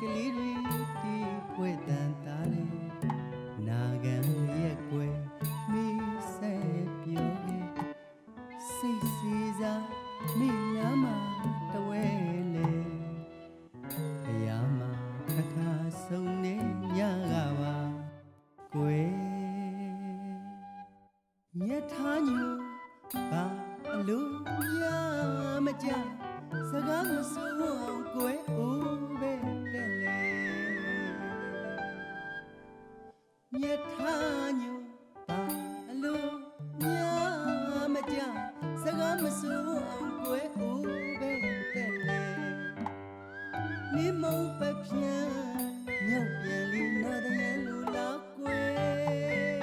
ကလေးတွေဒီဖွယ်တန်တား မြတ်ထာညိုပါအလိုမြမကြစကားမဆိုးအောင်ကွယ်ဦးပဲတဲ့လေနေမုံပပြန်းမြောက်ပြန်လီနာတရလူလောက်ကွယ်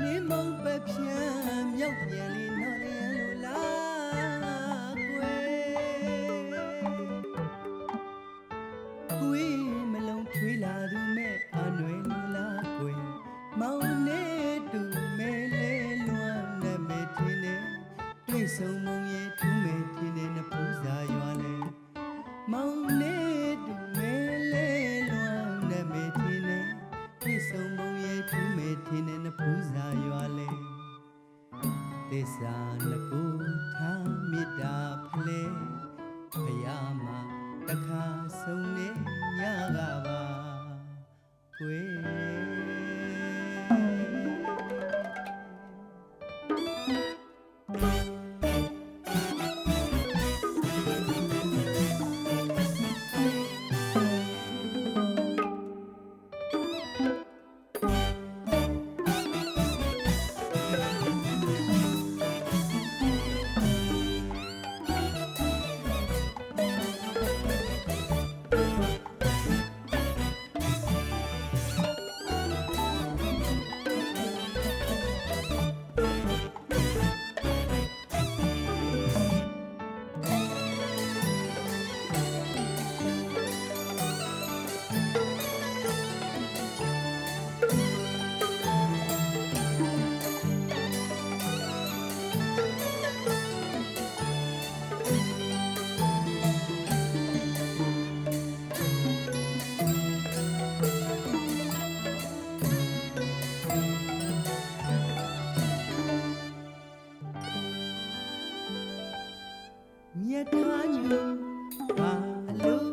နေမုံပပြန်းမြောက်ပြန်လီနာ ထင်းတဲ့နဖူးစာရွာလေသစ္စာနှခုထားမေတ္တာဖလဲဖယားမှာတခါဆုံးနေရတာပါကိုယ် you, my love.